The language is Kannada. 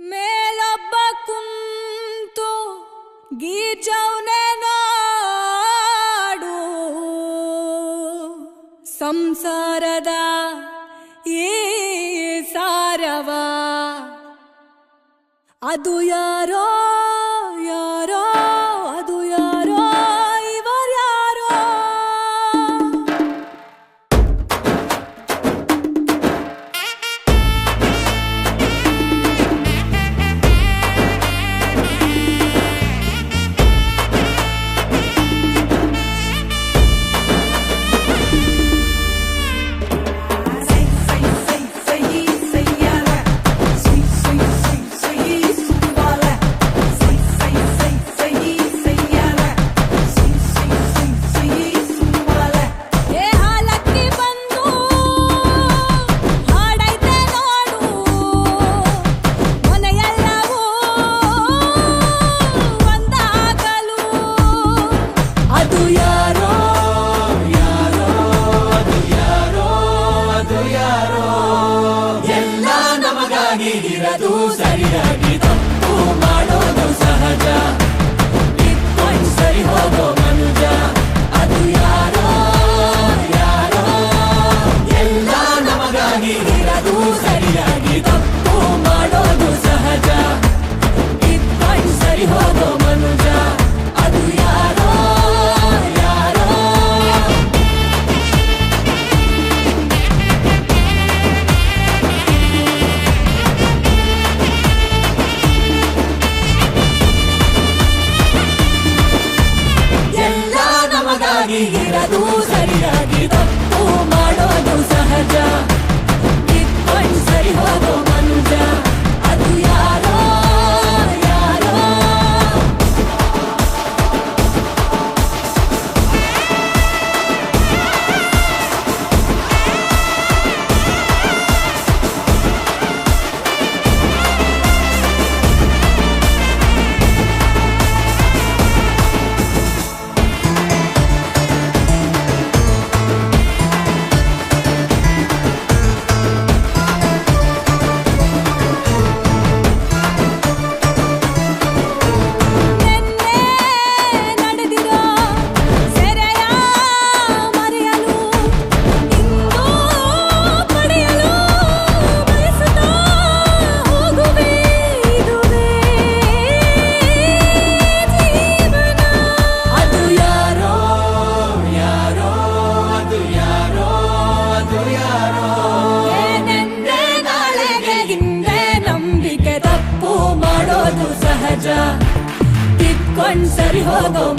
ಮೇಲೊಬ್ಬ ಕುಂತು ನಾಡು. ಸಂಸಾರದ ಈ ಸಾರವ. ಅದು ಯಾರೋ ನಮಗಾಗಿ ಇರದು ಸರಿಯಾಗಿ ತಪ್ಪು ಮಾಡೋದು ಸಹಜ ಇಟ್ಕೊಂಡ್ ಸರಿ ಹೋಗೋ ಮನುಜ ಅದು ಯಾರೋ ಯಾರೋ ಎಲ್ಲ ನಮಗಾಗಿ ಇರದು ಸರಿಯಾಗಿ ನಮಗಾಗಿ ಇರದು ಸರಿಯಾಗಿ ತಪ್ಪು ಮಾಡೋದು ಸಹಜ. ಸಹಜ ಇಟ್ಕೊಂಡ್ ಸರಿ ಹೋಗೋ ಮನುಜ ಅದು ಯಾರೋ